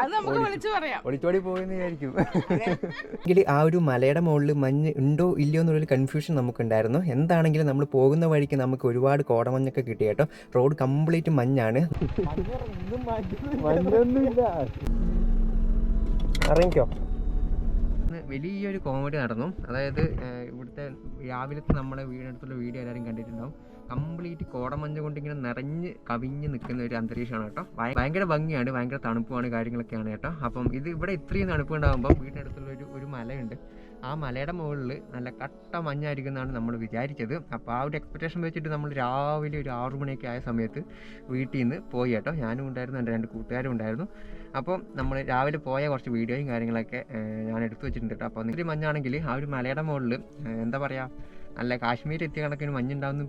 അത് നമുക്ക് വിളിച്ചു പറയാം. ഒളിച്ചോടി പോകുന്ന വിചാരിക്കും. എങ്കിൽ ആ ഒരു മലയുടെ മുകളിൽ മഞ്ഞ് ഉണ്ടോ ഇല്ലയോ എന്നുള്ളൊരു കൺഫ്യൂഷൻ നമുക്കുണ്ടായിരുന്നു. എന്താണെങ്കിലും നമ്മൾ പോകുന്ന വഴിക്ക് നമുക്ക് ഒരുപാട് കോടമഞ്ഞൊക്കെ കിട്ടി കേട്ടോ. Road complete മഞ്ഞാണ്. അറിയിക്കോ വലിയൊരു കോമഡി നടന്നു. അതായത് ഇവിടുത്തെ രാവിലത്തെ നമ്മുടെ വീടിനടുത്തുള്ള വീഡിയോ എല്ലാവരും കണ്ടിട്ടുണ്ടാവും. കംപ്ലീറ്റ് കോടമഞ്ഞ് കൊണ്ട് ഇങ്ങനെ നിറഞ്ഞ് കവിഞ്ഞ് നിൽക്കുന്ന ഒരു അന്തരീക്ഷമാണ് കേട്ടോ. ഭയങ്കര ഭംഗിയാണ് ഭയങ്കര തണുപ്പുമാണ് കാര്യങ്ങളൊക്കെയാണ് കേട്ടോ. അപ്പം ഇത് ഇവിടെ ഇത്രയും തണുപ്പ് ഉണ്ടാകുമ്പോൾ വീടിനടുത്തുള്ള ഒരു ഒരു മലയുണ്ട്. ആ മലയുടെ മുകളിൽ നല്ല കട്ട മഞ്ഞായിരിക്കും എന്നാണ് നമ്മൾ വിചാരിച്ചത്. അപ്പോൾ ആ ഒരു എക്സ്പെക്റ്റേഷൻ വെച്ചിട്ട് നമ്മൾ രാവിലെ ഒരു ആറു മണിയൊക്കെ ആയ സമയത്ത് വീട്ടിൽ നിന്ന് പോയി കേട്ടോ. ഞാനും ഉണ്ടായിരുന്നു എന്റെ രണ്ട് കൂട്ടുകാരും ഉണ്ടായിരുന്നു. അപ്പോൾ നമ്മൾ രാവിലെ പോയ കുറച്ച് വീഡിയോയും കാര്യങ്ങളൊക്കെ ഞാൻ എടുത്തു വെച്ചിട്ടുണ്ട് കേട്ടോ. അപ്പോൾ ഒത്തിരി മഞ്ഞാണെങ്കിൽ ആ ഒരു മലയുടെ മുകളിൽ എന്താ പറയുക നല്ല കാശ്മീർ എത്തിയ കണക്കിന് മഞ്ഞുണ്ടാവുന്ന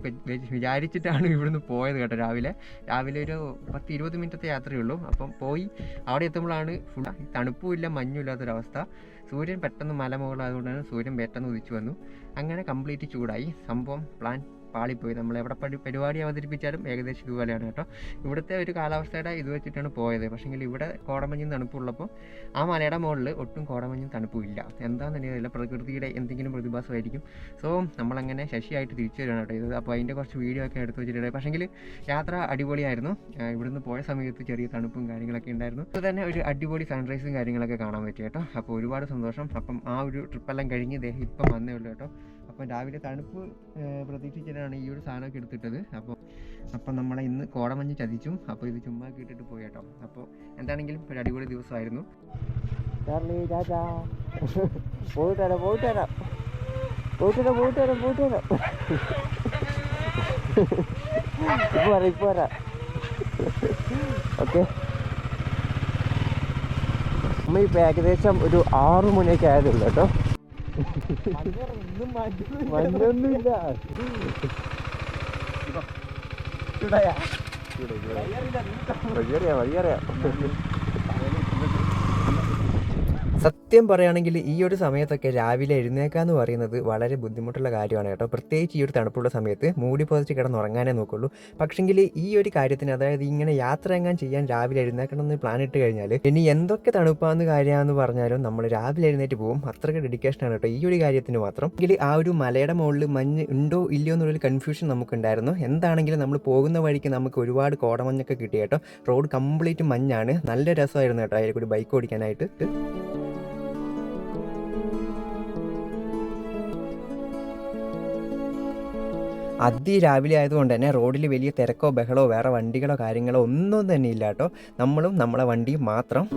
വിചാരിച്ചിട്ടാണ് ഇവിടുന്ന് പോയത് കേട്ടോ രാവിലെ. രാവിലെ ഒരു പത്ത് ഇരുപത് മിനിറ്റത്തെ യാത്രയേ ഉള്ളൂ അപ്പം പോയി അവിടെ എത്തുമ്പോഴാണ് ഫുൾ തണുപ്പും ഇല്ല മഞ്ഞും ഇല്ലാത്തൊരവസ്ഥ സൂര്യൻ പെട്ടെന്ന് മലമുകളായതുകൊണ്ടാണ് സൂര്യൻ പെട്ടെന്ന് ഉദിച്ചു വന്നു. അങ്ങനെ കംപ്ലീറ്റ് ചൂടായി. സംഭവം പ്ലാൻ പാളിപ്പോയി. നമ്മൾ എവിടെ പരി പരിപാടി അവതരിപ്പിച്ചാലും ഏകദേശം ഇതുപോലെയാണ് കേട്ടോ. ഇവിടുത്തെ ഒരു കാലാവസ്ഥയുടെ ഇത് വെച്ചിട്ടാണ് പോയത്. പക്ഷേങ്കിൽ ഇവിടെ കോടമഞ്ഞും തണുപ്പുള്ളപ്പോൾ ആ മലയുടെ മുകളിൽ ഒട്ടും കോടമഞ്ഞും തണുപ്പും ഇല്ല. എന്താണെന്ന് അറിയില്ല. പ്രകൃതിയുടെ എന്തെങ്കിലും പ്രതിഭാസമായിരിക്കും. സോ നമ്മളങ്ങനെ ശശിയായിട്ട് തിരിച്ചു വരികയാണ് കേട്ടോ. ഇത് അപ്പോൾ അതിന്റെ കുറച്ച് വീഡിയോ ഒക്കെ എടുത്ത് വെച്ചിട്ടുണ്ട്. പക്ഷേങ്കിൽ യാത്ര അടിപൊളിയായിരുന്നു. ഇവിടുന്ന് പോയ സമയത്ത് ചെറിയ തണുപ്പും കാര്യങ്ങളൊക്കെ ഉണ്ടായിരുന്നു. അപ്പോൾ തന്നെ ഒരു അടിപൊളി സൺറൈസും കാര്യങ്ങളൊക്കെ കാണാൻ പറ്റി കേട്ടോ. അപ്പോൾ ഒരുപാട് സന്തോഷം. അപ്പം ആ ഒരു ട്രിപ്പെല്ലാം കഴിഞ്ഞ് ദേ ഇപ്പം വന്നേ ഉള്ളൂ കേട്ടോ. അപ്പം രാവിലെ തണുപ്പ് പ്രതീക്ഷിച്ചിട്ടാണ് ഈ ഒരു സാധനമൊക്കെ എടുത്തിട്ടത്. അപ്പോൾ അപ്പം നമ്മളെ ഇന്ന് കോടമഞ്ഞ് ചതിച്ചും. അപ്പോൾ ഇത് ചുമ്മാ കിട്ടിട്ട് പോയി കേട്ടോ. അപ്പോൾ എന്താണെങ്കിലും ഒരു അടിപൊളി ദിവസമായിരുന്നു. ഏകദേശം ഒരു ആറു മണിയൊക്കെ ആയതുള്ളൂ കേട്ടോ. മഞ്ഞൊന്നുമില്ല. വഴിയറിയാം. വഴിയറിയാം. സത്യം പറയുകയാണെങ്കിൽ ഈ ഒരു സമയത്തൊക്കെ രാവിലെ എഴുന്നേക്കാന്ന് പറയുന്നത് വളരെ ബുദ്ധിമുട്ടുള്ള കാര്യമാണ് കേട്ടോ. പ്രത്യേകിച്ച് ഈ ഒരു തണുപ്പുള്ള സമയത്ത് മൂടി പുതച്ച് കിടന്ന് ഉറങ്ങാനേ നോക്കുള്ളൂ. പക്ഷെങ്കിൽ ഈ ഒരു കാര്യത്തിന് അതായത് ഇങ്ങനെ യാത്ര എങ്ങാൻ ചെയ്യാൻ രാവിലെ എഴുന്നേക്കണം എന്ന് പ്ലാൻ ഇട്ട് കഴിഞ്ഞാൽ ഇനി എന്തൊക്കെ തണുപ്പാന്ന് കാര്യമാണെന്ന് പറഞ്ഞാലും നമ്മൾ രാവിലെ എഴുന്നേറ്റ് പോകും. അത്രയ്ക്ക് ഡെഡിക്കേഷനാണ് കേട്ടോ. ഈ ഒരു കാര്യത്തിന് മാത്രം. എങ്കിൽ ആ ഒരു മലയുടെ മുകളിൽ മഞ്ഞ് ഉണ്ടോ ഇല്ലയോ എന്നുള്ളൊരു കൺഫ്യൂഷൻ നമുക്കുണ്ടായിരുന്നു. എന്താണെങ്കിലും നമ്മൾ പോകുന്ന വഴിക്ക് നമുക്ക് ഒരുപാട് കോടമഞ്ഞൊക്കെ കിട്ടി കേട്ടോ. റോഡ് കംപ്ലീറ്റ് മഞ്ഞാണ്. നല്ല രസമായിരുന്നു കേട്ടോ. അതിൽ കൂടി ബൈക്ക് ഓടിക്കാനായിട്ട്. അതിരാവിലെ ആയതുകൊണ്ട് തന്നെ റോഡിൽ വലിയ തിരക്കോ ബഹളോ വേറെ വണ്ടികളോ കാര്യങ്ങളോ ഒന്നും തന്നെ ഇല്ല കേട്ടോ. നമ്മളും നമ്മളെ വണ്ടിയും മാത്രം.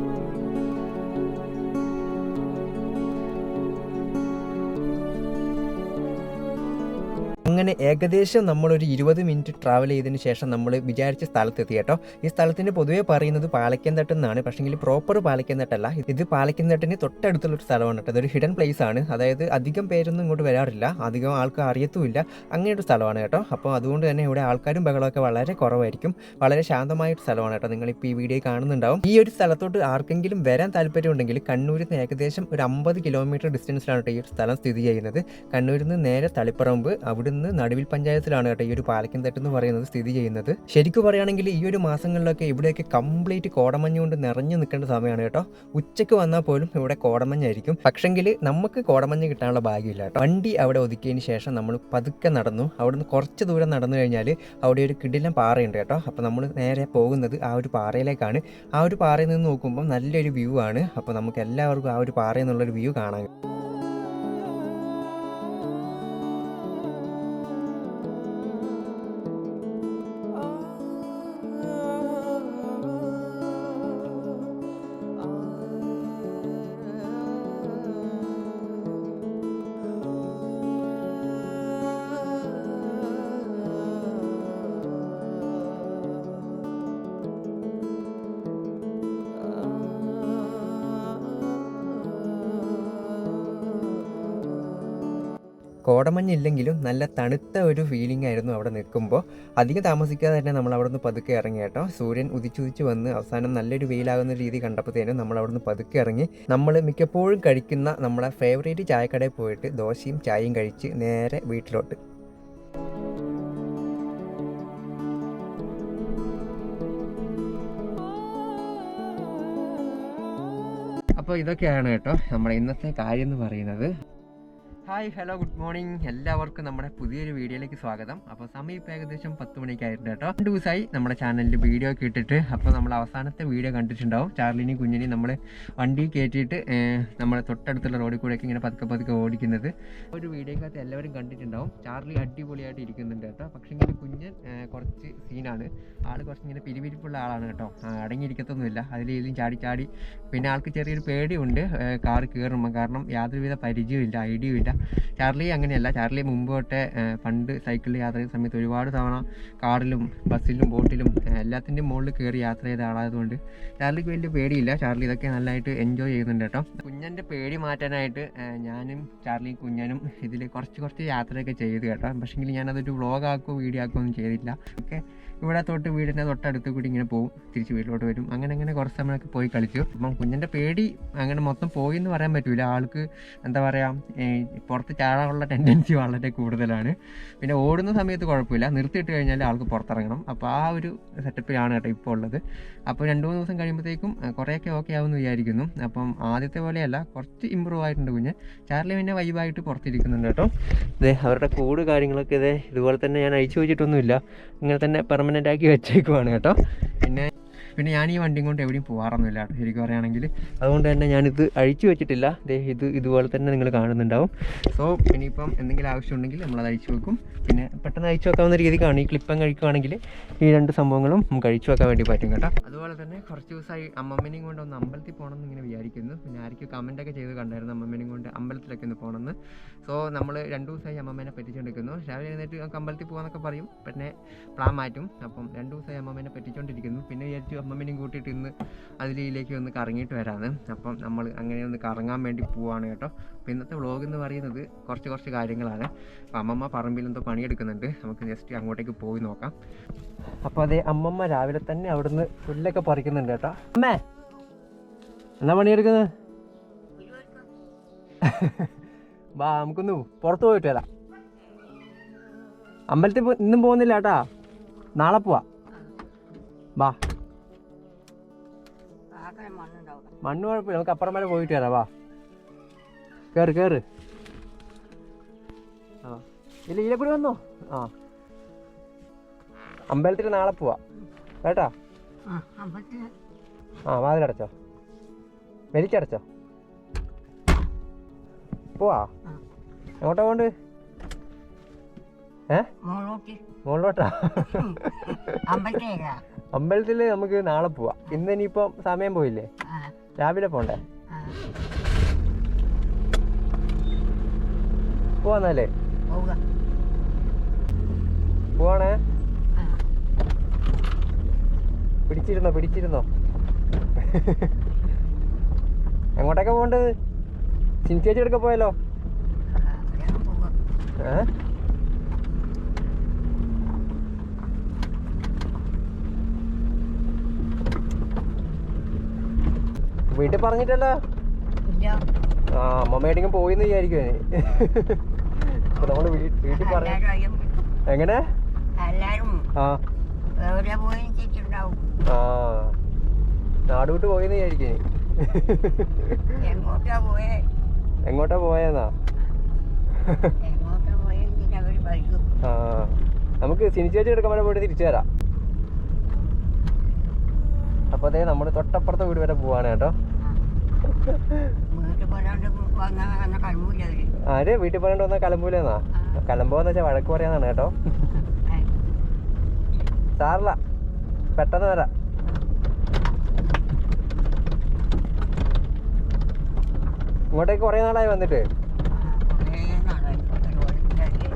അങ്ങനെ ഏകദേശം നമ്മളൊരു ഇരുപത് മിനിറ്റ് ട്രാവൽ ചെയ്തതിന് ശേഷം നമ്മൾ വിചാരിച്ച സ്ഥലത്തെത്തി കേട്ടോ. ഈ സ്ഥലത്തിന്റെ പൊതുവെ പറയുന്നത് പാലക്കന്തട്ട് എന്നാണ്. പക്ഷേങ്കിൽ പ്രോപ്പർ പാലക്കന്തട്ടല്ല ഇത് പാലക്കന്തട്ടിന് തൊട്ടടുത്തുള്ള ഒരു സ്ഥലമാണ് കേട്ടോ. അതൊരു ഹിഡൻ പ്ലേസ് ആണ്. അതായത് അധികം പേരൊന്നും ഇങ്ങോട്ട് വരാറില്ല. അധികം ആൾക്കാർ അറിയത്തുമില്ല. അങ്ങനെ ഒരു സ്ഥലമാണ് കേട്ടോ. അപ്പോൾ അതുകൊണ്ട് തന്നെ ഇവിടെ ആൾക്കാരും ബഹളമൊക്കെ വളരെ കുറവായിരിക്കും. വളരെ ശാന്തമായ ഒരു സ്ഥലമാണ് കേട്ടോ. നിങ്ങളിപ്പോൾ ഈ വീഡിയോ കാണുന്നുണ്ടാവും. ഈ ഒരു സ്ഥലത്തോട്ട് ആർക്കെങ്കിലും വരാൻ താല്പര്യമുണ്ടെങ്കിൽ കണ്ണൂരിൽ നിന്ന് ഏകദേശം ഒരു അമ്പത് കിലോമീറ്റർ ഡിസ്റ്റൻസിലാണ് കേട്ടോ ഈ ഒരു സ്ഥലം സ്ഥിതി ചെയ്യുന്നത്. കണ്ണൂരിൽ നിന്ന് നേരെ തളിപ്പറമ്പ് അവിടുന്ന് നടുവിൽ പഞ്ചായത്തിലാണ് കേട്ടോ ഈ ഒരു പാലക്കൻ എന്ന് പറയുന്നത് സ്ഥിതി ചെയ്യുന്നത്. ശരിക്കും പറയുകയാണെങ്കിൽ ഈ ഒരു മാസങ്ങളിലൊക്കെ ഇവിടെയൊക്കെ കംപ്ലീറ്റ് കോടമഞ്ഞ് കൊണ്ട് നിറഞ്ഞു നിൽക്കേണ്ട സമയമാണ് കേട്ടോ. ഉച്ചയ്ക്ക് വന്നാൽ പോലും ഇവിടെ കോടമഞ്ഞായിരിക്കും. പക്ഷെങ്കിൽ നമുക്ക് കോടമഞ്ഞ് കിട്ടാനുള്ള ഭാഗ്യമില്ല കേട്ടോ. വണ്ടി അവിടെ ഒതുക്കിയതിന് ശേഷം നമ്മൾ പതുക്കെ നടന്നു. അവിടുന്ന് കുറച്ച് ദൂരം നടന്നു കഴിഞ്ഞാൽ അവിടെ ഒരു കിടിലം പാറയുണ്ട് കേട്ടോ. അപ്പോൾ നമ്മൾ നേരെ പോകുന്നത് ആ ഒരു പാറയിലേക്കാണ്. ആ ഒരു പാറയിൽ നിന്ന് നോക്കുമ്പോൾ നല്ലൊരു വ്യൂ ആണ്. അപ്പോൾ നമുക്ക് എല്ലാവർക്കും ആ ഒരു പാറയിൽ നിന്നുള്ളൊരു വ്യൂ കാണാൻ കോടമഞ്ഞില്ലെങ്കിലും നല്ല തണുത്ത ഒരു ഫീലിംഗ് ആയിരുന്നു അവിടെ നിൽക്കുമ്പോൾ. അധികം താമസിക്കാതെ തന്നെ നമ്മൾ അവിടെ നിന്ന് പതുക്കെ ഇറങ്ങി കേട്ടോ. സൂര്യൻ ഉദിച്ചുദിച്ച് വന്ന് അവസാനം നല്ലൊരു വെയിലാകുന്ന രീതി കണ്ടപ്പോഴത്തേനും നമ്മൾ അവിടെ നിന്ന് പതുക്കെ ഇറങ്ങി. നമ്മൾ മിക്കപ്പോഴും കഴിക്കുന്ന നമ്മളെ ഫേവറേറ്റ് ചായക്കടയിൽ പോയിട്ട് ദോശയും ചായയും കഴിച്ച് നേരെ വീട്ടിലോട്ട്. അപ്പോൾ ഇതൊക്കെയാണ് കേട്ടോ നമ്മുടെ ഇന്നത്തെ കാര്യം എന്ന് പറയുന്നത്. ഹായ് ഹലോ ഗുഡ് മോർണിംഗ് എല്ലാവർക്കും നമ്മുടെ പുതിയൊരു വീഡിയോയിലേക്ക് സ്വാഗതം. അപ്പോൾ സമയം ഇപ്പോൾ ഏകദേശം പത്ത് മണിക്കായിരുന്നു കേട്ടോ. രണ്ട് ദിവസമായി നമ്മുടെ ചാനലിൽ വീഡിയോ കേട്ടിട്ട് അപ്പോൾ നമ്മൾ അവസാനത്തെ വീഡിയോ കണ്ടിട്ടുണ്ടാവും. ചാർലിനെയും കുഞ്ഞിനെയും നമ്മൾ വണ്ടി കയറ്റിയിട്ട് നമ്മുടെ തൊട്ടടുത്തുള്ള റോഡിൽ കൂടെയൊക്കെ ഇങ്ങനെ പതുക്കെ പതുക്കെ ഓടിക്കുന്നത്. ഒരു വീഡിയോക്കകത്ത് എല്ലാവരും കണ്ടിട്ടുണ്ടാവും. ചാർലി അടിപൊളിയായിട്ട് ഇരിക്കുന്നുണ്ട് കേട്ടോ. പക്ഷേ ഇങ്ങനെ കുഞ്ഞൻ കുറച്ച് സീനാണ്. ആൾ കുറച്ച് ഇങ്ങനെ പിരിപിരിപ്പുള്ള ആളാണ് കേട്ടോ. അടങ്ങിയിരിക്കത്തൊന്നുമില്ല. അതിലേലും ചാടി ചാടി പിന്നെ ആൾക്ക് ചെറിയൊരു പേടിയുണ്ട് കാർ കയറുമ്പോൾ കാരണം യാതൊരുവിധ പരിചയമില്ല ഐഡിയയും ഇല്ല. ചാർലി അങ്ങനെയല്ല. ചാർലി മുമ്പ് തൊട്ടേ പണ്ട് സൈക്കിളിൽ യാത്ര ചെയ്യുന്ന സമയത്ത് ഒരുപാട് തവണ കാറിലും ബസ്സിലും ബോട്ടിലും എല്ലാത്തിന്റെയും മുകളിൽ കയറി യാത്ര ചെയ്ത ആളായതുകൊണ്ട് ചാർലിക്ക് വലിയ പേടിയില്ല. ചാർലി ഇതൊക്കെ നല്ലതായിട്ട് എൻജോയ് ചെയ്യുന്നുണ്ട് കേട്ടോ. കുഞ്ഞന്റെ പേടി മാറ്റാനായിട്ട് ഞാനും ചാർലിയും കുഞ്ഞനും ഇതിൽ കുറച്ച് കുറച്ച് യാത്രയൊക്കെ ചെയ്തു കേട്ടോ. പക്ഷേങ്കിൽ ഞാനതൊരു വ്ളോഗാക്കോ വീഡിയോ ആക്കോ ഒന്നും ചെയ്തില്ല. ഒക്കെ ഇവിടെ തൊട്ട് വീടിന്റെ തൊട്ടടുത്ത് കൂടി ഇങ്ങനെ പോകും തിരിച്ച് വീട്ടിലോട്ട് വരും. അങ്ങനെ അങ്ങനെ കുറച്ച് സമയമൊക്കെ പോയി കളിച്ചു. അപ്പം കുഞ്ഞിന്റെ പേടി അങ്ങനെ മൊത്തം പോയി എന്ന് പറയാൻ പറ്റില്ല ആൾക്ക് എന്താ പറയുക പുറത്ത് ചാടാനുള്ള ടെൻഡൻസി വളരെ കൂടുതലാണ്. പിന്നെ ഓടുന്ന സമയത്ത് കുഴപ്പമില്ല. നിർത്തിയിട്ട് കഴിഞ്ഞാൽ ആൾക്ക് പുറത്തിറങ്ങണം. അപ്പോൾ ആ ഒരു സെറ്റപ്പിലാണ് കേട്ടോ ഇപ്പോൾ ഉള്ളത്. അപ്പോൾ രണ്ട് മൂന്ന് ദിവസം കഴിയുമ്പോഴത്തേക്കും കുറേയൊക്കെ ഓക്കെ ആവുമെന്ന് വിചാരിക്കുന്നു. അപ്പം ആദ്യത്തെ പോലെയല്ല കുറച്ച് ഇമ്പ്രൂവ് ആയിട്ടുണ്ട് കുഞ്ഞ്. ചാർലി പിന്നെ വൈബായിട്ട് പുറത്തിരിക്കുന്നുണ്ട് കേട്ടോ. ഇതേ അവരുടെ കൂട് കാര്യങ്ങളൊക്കെ ഇതേ ഇതുപോലെ തന്നെ ഞാൻ അയച്ചു വെച്ചിട്ടൊന്നുമില്ല. ഇങ്ങനെ തന്നെ പെർമനന്റ് ആക്കി വെച്ചേക്കുവാണ് കേട്ടോ. പിന്നെ പിന്നെ ഞാൻ ഈ വണ്ടിയും കൊണ്ട് എവിടെയും പോകാറൊന്നുമില്ല ശരിക്കും പറയുകയാണെങ്കിൽ അതുകൊണ്ട് തന്നെ ഞാനിത് അഴിച്ചു വെച്ചിട്ടില്ല. ഇത് ഇതുപോലെ തന്നെ നിങ്ങൾ കാണുന്നുണ്ടാവും. സോ ഇനിയിപ്പം എന്തെങ്കിലും ആവശ്യമുണ്ടെങ്കിൽ നമ്മളത് അഴിച്ചു വെക്കും. പിന്നെ പെട്ടെന്ന് അഴിച്ചു വെക്കാവുന്ന രീതിക്കാണ്. ഈ ക്ലിപ്പം കഴിക്കുകയാണെങ്കിൽ ഈ രണ്ട് സംഭവങ്ങളും നമുക്ക് അഴിച്ചു വെക്കാൻ വേണ്ടി പറ്റും കേട്ടോ. അതുപോലെ തന്നെ കുറച്ച് ദിവസമായി അമ്മമ്മനെയും കൊണ്ട് ഒന്ന് അമ്പലത്തിൽ പോകണം എന്ന് ഇങ്ങനെ വിചാരിക്കുന്നു. പിന്നെ ആർക്കും കമന്റൊക്കെ ചെയ്ത് കണ്ടായിരുന്നു അമ്മമ്മനെയും കൊണ്ട് അമ്പലത്തിലൊക്കെ ഒന്ന് പോകണമെന്ന്. സോ നമ്മൾ രണ്ട് ദിവസമായി അമ്മമ്മേനെ പറ്റിച്ചുകൊണ്ടിരിക്കുന്നു രാവിലെ എഴുന്നേറ്റ് നമുക്ക് അമ്പലത്തിൽ പോകാമെന്നൊക്കെ പറയും. പിന്നെ പ്ലാൻ മാറ്റും. അപ്പം രണ്ട് ദിവസമായി അമ്മമ്മേനെ പറ്റിച്ചുകൊണ്ടിരിക്കുന്നു പിന്നെ വിചാരിച്ചു അമ്മമ്മേനെയും കൂട്ടിയിട്ട് ഇന്ന് അതിലേക്ക് ഒന്ന് കറങ്ങിയിട്ട് വരാന്ന്. അപ്പം നമ്മൾ അങ്ങനെ ഒന്ന് കറങ്ങാൻ വേണ്ടി പോവാണ് കേട്ടോ. അപ്പോൾ ഇന്നത്തെ വ്ളോഗ് എന്ന് പറയുന്നത് കുറച്ച് കുറച്ച് കാര്യങ്ങളാണ്. അപ്പോൾ അമ്മമ്മ പറമ്പിൽ എന്തോ പണിയെടുക്കുന്നുണ്ട്. നമുക്ക് ജസ്റ്റ് അങ്ങോട്ടേക്ക് പോയി നോക്കാം. അപ്പോൾ അതെ അമ്മമ്മ രാവിലെ തന്നെ അവിടുന്ന് പുല്ലൊക്കെ പറിക്കുന്നുണ്ട് കേട്ടോ. അമ്മേ എന്നാ പണിയെടുക്കുന്നത്? വാ നമുക്കൊന്ന് പുറത്ത് പോയിട്ട് വരാം. അമ്പലത്തിൽ ഇന്നും പോകുന്നില്ല കേട്ടാ. നാളെ പോവാ. വാ. മണ്ണ് കുഴപ്പമില്ല. നമുക്ക് അപ്പുറം വരെ പോയിട്ട് വരാം. വാ. കേറ് കേറ്. ആ. ഇല്ല ഇതിലെ കൂടി വന്നോ? ആ. അമ്പലത്തിൽ നാളെ പോവാ. കേട്ടാ? ആ വാതിലടച്ചോ. വലിച്ചടച്ചോ പോവാ? എങ്ങോട്ടാ പോണ്ട് ഏ? മുകളിലോട്ടാ അമ്പലത്തിൽ നമുക്ക് നാളെ പോവാ. ഇന്ന് ഇനിയിപ്പം സമയം പോയില്ലേ? രാവിലെ പോണ്ടേ? പോവാന്നല്ലേ? പോവാണേ? പിടിച്ചിരുന്നോ പിടിച്ചിരുന്നോ? എങ്ങോട്ടൊക്കെ പോകേണ്ടത്? എടുക്ക പോയാലോ? ഏ? വീട്ടിൽ പറഞ്ഞിട്ടല്ലോ? ആ അമ്മമ്മേടെങ്കിലും പോയിന്ന് വിചാരിക്കുവേ അപ്പൊ നമ്മൾ വീട്ടിൽ പറഞ്ഞ എങ്ങനെ? ആ. നാട് വിട്ട് പോയെന്ന് വിചാരിക്കേ എങ്ങോട്ടാ പോയേ? എങ്ങോട്ടാ പോയെന്നാ? ആ. നമുക്ക് സിനിച്ചേച്ചി എടുക്കാൻ വേണ്ടി പോയിട്ട് തിരിച്ചു തരാം അപ്പൊ അതേ നമ്മൾ തൊട്ടപ്പുറത്തെ വീട് വരെ പോവാണ് കേട്ടോ. പോരാണ്ട് ആര്? വീട്ടിൽ പറയേണ്ടി വന്ന കലമ്പൂലെന്നാ കലമ്പോന്ന് വെച്ചാൽ വഴക്ക് പറയാന്നാണ് കേട്ടോ. സാറില്ല പെട്ടെന്ന് വരാം. ഇങ്ങോട്ടേക്ക് കുറേ നാളായി വന്നിട്ട്.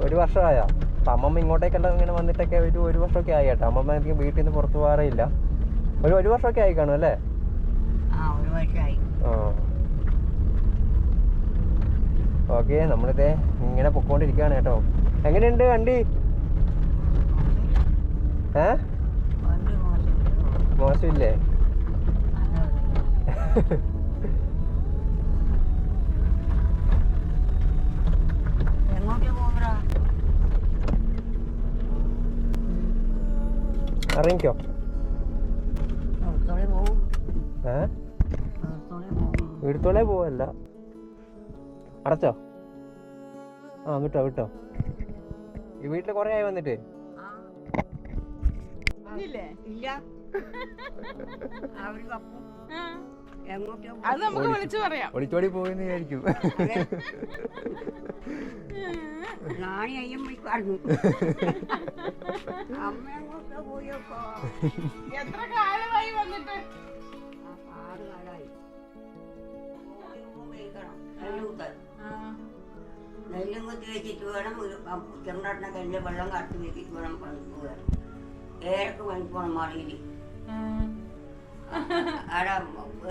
ഒരു വർഷമായോ? അപ്പം അമ്മമ്മ ഇങ്ങോട്ടേക്കെല്ലാം ഇങ്ങനെ വന്നിട്ടൊക്കെ ഒരു ഒരു വർഷമൊക്കെ ആയി കേട്ടോ. അമ്മമ്മ എനിക്ക് വീട്ടിൽ നിന്ന് പുറത്തു പോകാറേ ഇല്ല. ഒരു ഒരു വർഷമൊക്കെ ആയി കാണും അല്ലേ? ഓക്കെ നമ്മളിത് ഇങ്ങനെ പൊക്കോണ്ടിരിക്കുകയാണ് കേട്ടോ. എങ്ങനെയുണ്ട് വണ്ടി? ഏ? മോശമില്ലേ? എങ്ങോട്ട് വീടത്തോളേ പോവല്ല. അടച്ചോ? ആ വിട്ടോ വിട്ടോ ഈ വീട്ടിൽ കൊറേ ആയി വന്നിട്ട്. അത് നമുക്ക് വിളിച്ചു പറയാം. ഒളിച്ചോടി പോയെന്ന് വിചാരിക്കും. എത്ര കാലമായി വന്നിട്ട്? ആറ് കാലായി. നെല്ല് കുത്തി വെച്ചിട്ട് വേണം ചെറുണ്ടാട്ടിന കല്ല് വെള്ളം കറച്ച് വെച്ചിട്ട് വേണം പണിക്ക് പോകാൻ. ഏഴക്ക് പണിക്ക് പോകണം മറിയിൽ അവിടെ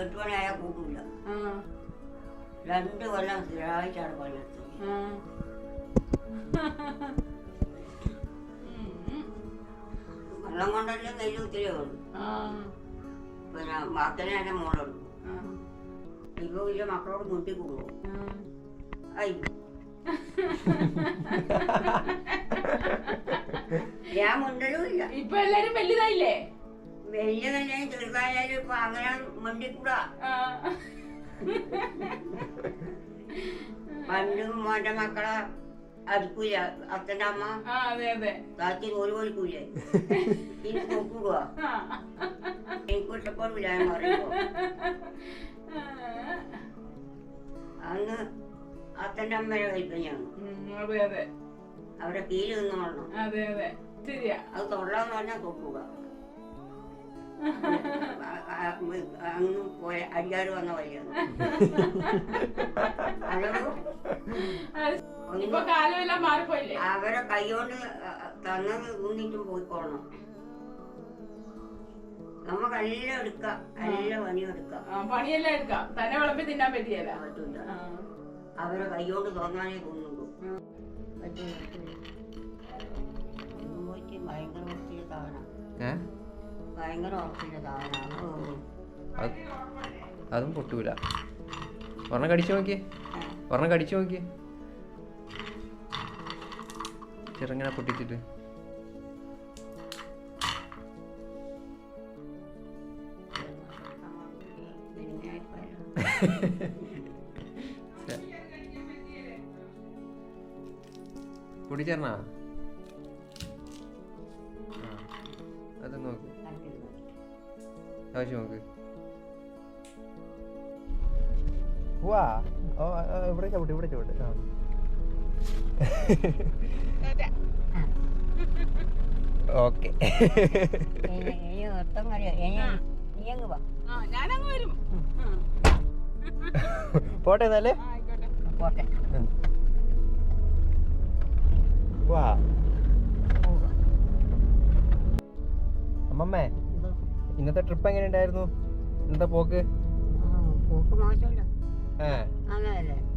എട്ട് മണിയായാൽ കൂട്ടില്ല രണ്ട് കൊല്ലം സ്ഥിരമായിട്ടാണ് പണിയെടുത്തത് വെള്ളം കൊണ്ടല്ലേ നെല്ല് കുത്തിരേ ഉള്ളൂ പിന്നെ ബാക്കിനെ എന്റെ മോളുള്ളൂ ഇപ്പൊ വലിയ മക്കളോട് മുട്ടി കൂടുവോ? ഞാൻ മുണ്ടലുമില്ല ഇപ്പൊ എല്ലാരും വലുതായില്ലേ? വലിയ തന്നെ ചെറുതായാലും ഇപ്പൊ അങ്ങനെ മുണ്ടിക്കൂടാ പണ്ടും മോന്റെ മക്കളെ. അടുക്കൂല. അതെ താത്തി ഒരു കോഴിക്കൂലേ ഇനി നോക്കുക എനിക്ക് ഇഷ്ടപ്പെടില്ല ഞാൻ പറയുമ്പോ അന്ന് അത്തന്റെ അമ്മയുടെ കൽപ്പനയാണ് ഞങ്ങൾ അവരെ കീഴിൽ നിന്നോളണം അതെ തൊള്ളാന്ന് പറഞ്ഞാൽ തൊട്ടുക അങ്ങ് പോയ അടിയാറ് വന്ന വഴിയാണ് അവരെ കൈകൊണ്ട് തന്നത് ഊന്നിട്ടും പോയിക്കോണം നമുക്കെല്ലാം എടുക്കാം എല്ലാം പണിയും എടുക്കാം പണിയെല്ലാം എടുക്കാം തന്നെ വിളമ്പി തിന്നാൻ പറ്റിയല്ല പറ്റൂല അവരെ കൈകൊണ്ട് തോന്നാനേ പോയിട്ട് ഭയങ്കര അത് പൊട്ടൂല. ഒരെണ്ണം കടിച്ചു നോക്കിയേ ഒരെണ്ണം കടിച്ചു നോക്കിയേ ചെറുങ്ങനെ പൊട്ടിച്ചിട്ട്. പൊടിച്ചേർന്നാ? അത് നോക്ക്. ആവശ്യം നോക്ക് വാ ഓ ഇവിടെ ചവിട്ട് ഇവിടെ ചവിട്ട്. ആ. ഓക്കെ. പോട്ടെ എന്നാലേ? പോട്ടെ. വാ. അമ്മമ്മേ. ഇന്നത്തെ ട്രിപ്പ് എങ്ങനെ ഉണ്ടായിരുന്നു ഇന്നത്തെ പോക്ക്?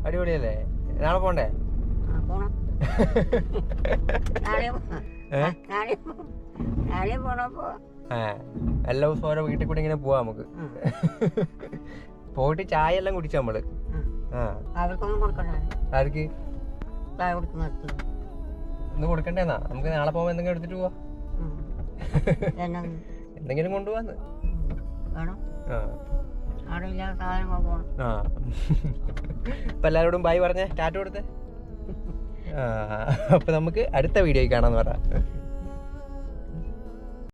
അടിപൊളിയല്ലേ? നാളെ പോണ്ടേ? എല്ലാ ദിവസവും ഓരോ വീട്ടിൽ കൂടി ഇങ്ങനെ പോവാ നമുക്ക്. പോയിട്ട് ചായ എല്ലാം കുടിച്ചു നമ്മൾ? ആർക്ക്? ഇന്ന് കൊടുക്കണ്ടേന്നാ? നമുക്ക് നാളെ പോകുമ്പോ എന്തെങ്കിലും എടുത്തിട്ട് പോവാ. എന്തെങ്കിലും കൊണ്ടുപോവാന്ന്. ഇപ്പൊ എല്ലാരോടും ബായ് പറഞ്ഞേ. ടാറ്റ കൊടുത്തേ. അപ്പൊ നമുക്ക് അടുത്ത വീഡിയോയിൽ കാണാന്ന് പറ